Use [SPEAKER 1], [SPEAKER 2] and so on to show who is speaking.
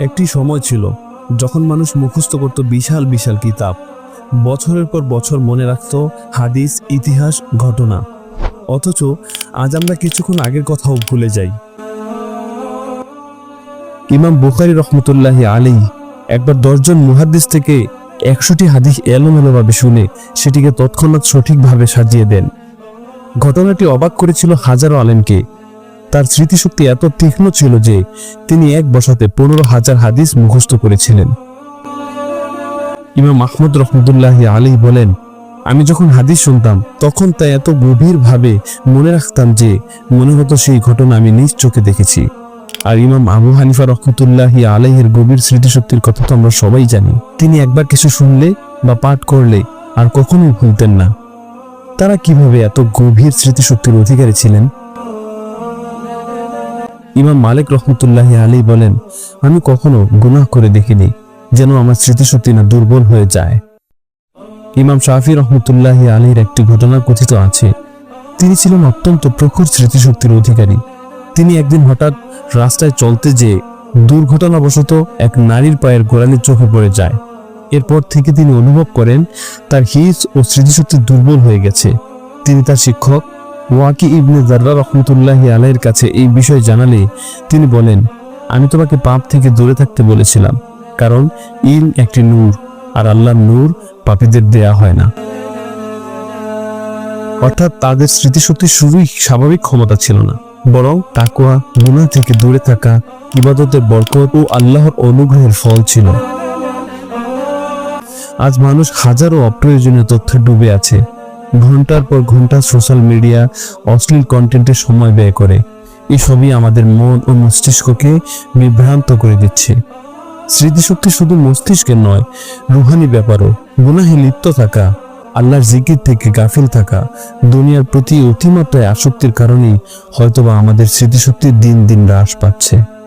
[SPEAKER 1] একটি সময় ছিল যখন মানুষ মুখস্থ করত বিশাল বিশাল কিতাব। বছরের পর বছর মনে রাখত হাদিস, ইতিহাস, ঘটনা। অথচ আজ আমরা কিছুক্ষণ আগের কথাও ভুলে যাই। ইমাম বুখারি রহমতুল্লাহ আলী একবার দশজন মুহাদ্দিস থেকে একশোটি হাদিস এলোমেলোভাবে শুনে সেটিকে তৎক্ষণাৎ সঠিকভাবে সাজিয়ে দেন। ঘটনাটি অবাক করেছিল হাজারো আলেমকে। তার স্মৃতিশক্তি এত তীক্ষ্ণ ছিল যে তিনি এক বসাতে পনেরো হাজার হাদিস মুখস্থ করেছিলেন। ইমাম মাহমুদ রহমতুল্লাহ আলী বলেন, আমি যখন হাদিস শুনতাম, তখন তা এত গভীরভাবে মনে রাখতাম যে মনে হতো সেই ঘটনা আমি নিজ চোখে দেখেছি। আর ইমাম আবু হানিফা রহমতুল্লাহ আলাইহের গভীর স্মৃতিশক্তির কথা তো আমরা সবাই জানি। তিনি একবার কিছু শুনলে বা পাঠ করলে আর কখনোই ভুলতেন না। তারা কীভাবে এত গভীর স্মৃতিশক্তির অধিকারী ছিলেন? ইমাম মালিক রহমতুল্লাহ আলী বলেন, আমি কখনো গুনাহ করে দেখিনি, যেন আমার স্মৃতিশক্তি না দুর্বল হয়ে যায়। ইমাম শাফি রহমতুল্লাহ আলীর একটি ঘটনা কথিত আছে। তিনি ছিলেন অত্যন্ত প্রখর স্মৃতিশক্তির অধিকারী। তিনি একদিন হঠাৎ রাস্তায় চলতে যেয়ে দুর্ঘটনাবশত এক নারীর পায়ের গোড়ালি চোখে পড়ে যায়। এরপর থেকে তিনি অনুভব করেন তার হিস ও স্মৃতিশক্তি দুর্বল হয়ে গেছে। তিনি তার শিক্ষক ওয়াকি ইবনে জার্রা রহমতুল্লাহ আলাইয়ের কাছে এই বিষয় জানালে তিনি বলেন, আমি তোমাকে পাপ থেকে দূরে থাকতে বলেছিলাম, কারণ ইল একটি নূর আর আল্লাহর নূর পাপীদের দেয়া হয় না। অর্থাৎ তাদের স্মৃতিশক্তি শুধুই স্বাভাবিক ক্ষমতা ছিল না, বরং তাকুয়া গুনাহ থেকে দূরে থাকা, ইবাদতের বরকত ও আল্লাহর অনুগ্রহের ফল ছিল। আজ মানুষ হাজারো অপ্রয়োজনীয় তথ্যে ডুবে আছে। ঘণ্টার পর ঘণ্টা সোশ্যাল মিডিয়া অশ্লীল কন্টেন্টে সময় ব্যয় করে। এসবই আমাদের মন ও মস্তিষ্ককে বিভ্রান্ত করে দিচ্ছে। স্মৃতিশক্তি শুধু মস্তিষ্কের নয়, রুহানি ব্যাপারও। গুনাহে লিপ্ত থাকা, আল্লাহর জিকির থেকে গাফিল থাকা, দুনিয়ার প্রতি অতিমাত্রায় আসক্তির কারণেই হয়তোবা আমাদের স্মৃতিশক্তি দিন দিন হ্রাস পাচ্ছে।